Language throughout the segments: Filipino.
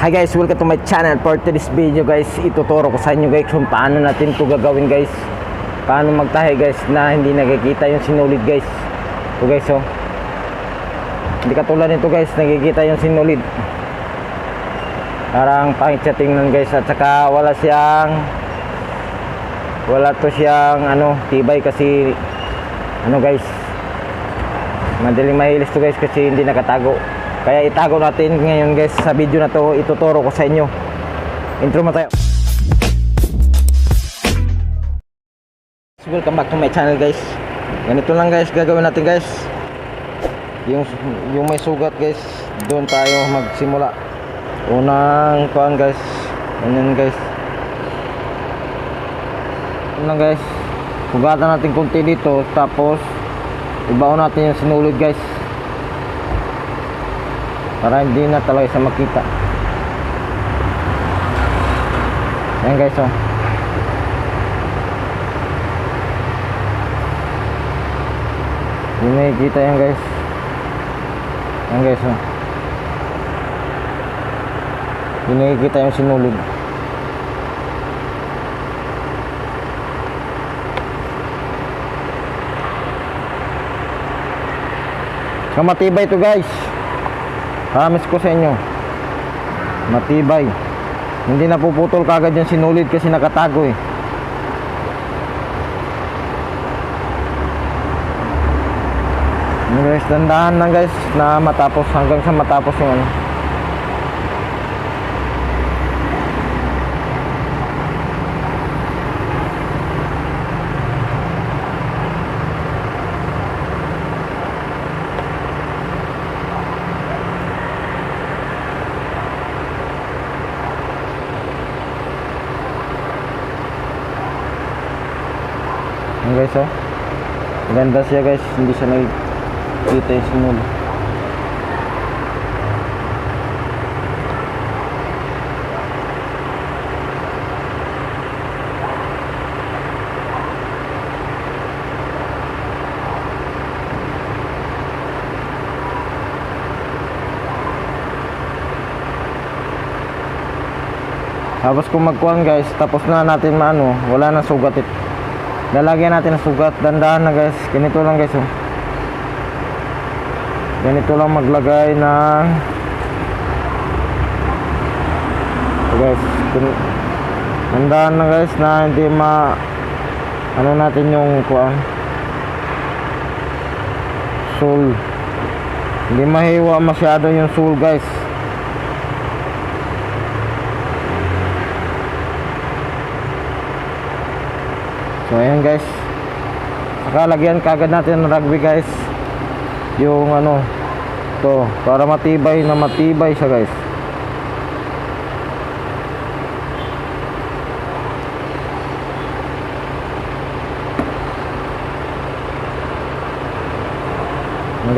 Hi guys, welcome to my channel. For today's video guys, ituturo ko sa inyo guys kung paano natin ito gagawin guys. Paano magtahi guys na hindi nakikita yung sinulid guys. Ito guys oh. Hindi katulad nito guys, nakikita yung sinulid. Parang pangit siya tingnan guys at saka wala siyang wala to siyang ano, tibay kasi ano guys. Madaling mahilis to guys kasi hindi nakatago. Kaya itago natin ngayon guys sa video na to ituturo ko sa inyo. Intro mo tayo. Welcome back to my channel guys. Ganito lang guys gagawin natin guys. Yung yung may sugat guys, doon tayo magsimula. Unang kuan guys. Ganyan guys. Ano guys? Sugatan natin konti dito tapos ibaon natin yung sinulid guys para hindi na talaga siya makita. Yan guys oh. Hindi nakikita yan guys. Yan guys oh. Hindi nakikita yung sinulid. Kamatibay to guys Promise ko sa inyo. Matibay. Hindi napuputol kagad yung sinulid kasi nakatago eh. Guys, dandahan lang guys na matapos hanggang sa matapos yung ano. Guys oh. Maganda siya guys, hindi siya nakikita yung sinulid. Tapos kung magkuhan guys, tapos na natin maano, wala na sugat it. Lalagyan natin ng sugat, dandahan na guys. Ganito lang guys oh. Ganito lang maglagay ng so guys, dandahan na guys na hindi ma ano natin yung kuan sul hindi mahiwa masyado yung sul guys So ayan guys. Saka lagyan kagad natin ng rugby guys. Yung ano to para matibay na matibay siya guys.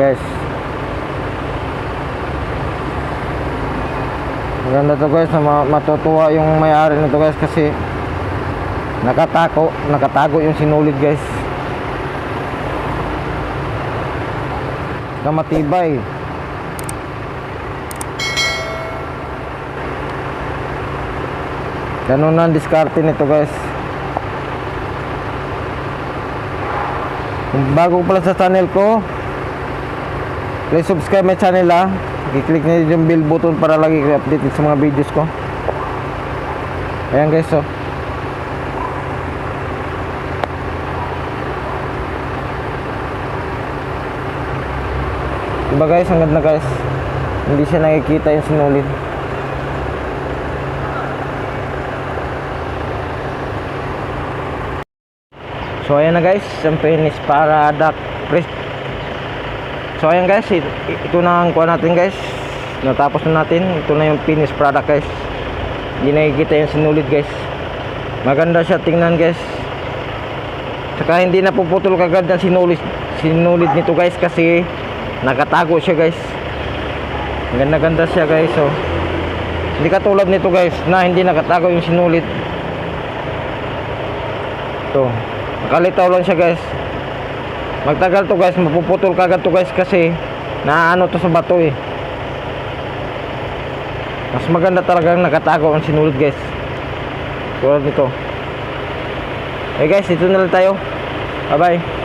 Guys. Maganda to guys na ma- matutuwa yung may-ari nito guys kasi Nakatako, nakatago yung sinulid guys. Na matibay. Ganun na ang diskarte nito guys. Kung bago pala sa channel ko, please subscribe my channel ah. I-click nyo yung bell button para lagi kayo updated sa mga videos ko. Ayan guys oh. Diba guys, ang ganda guys. Hindi siya nakikita yung sinulid. So ayan na guys, ang finish para duck press. So ayan guys, it- ito na ang kuha natin guys. Natapos na natin. Ito na yung finished product guys. Hindi nakikita yung sinulid guys. Maganda siya tingnan guys. Saka hindi napuputol kagad ng sinulid, sinulid nito guys kasi nakatago siya guys ganda ganda siya guys so hindi katulad nito guys na hindi nakatago yung sinulid to nakalitaw lang siya guys magtagal to guys mapuputol kagad to guys kasi naano to sa bato eh Mas maganda talagang nakatago ang sinulid guys. Tulad nito. Eh guys, ito na lang tayo. Bye bye.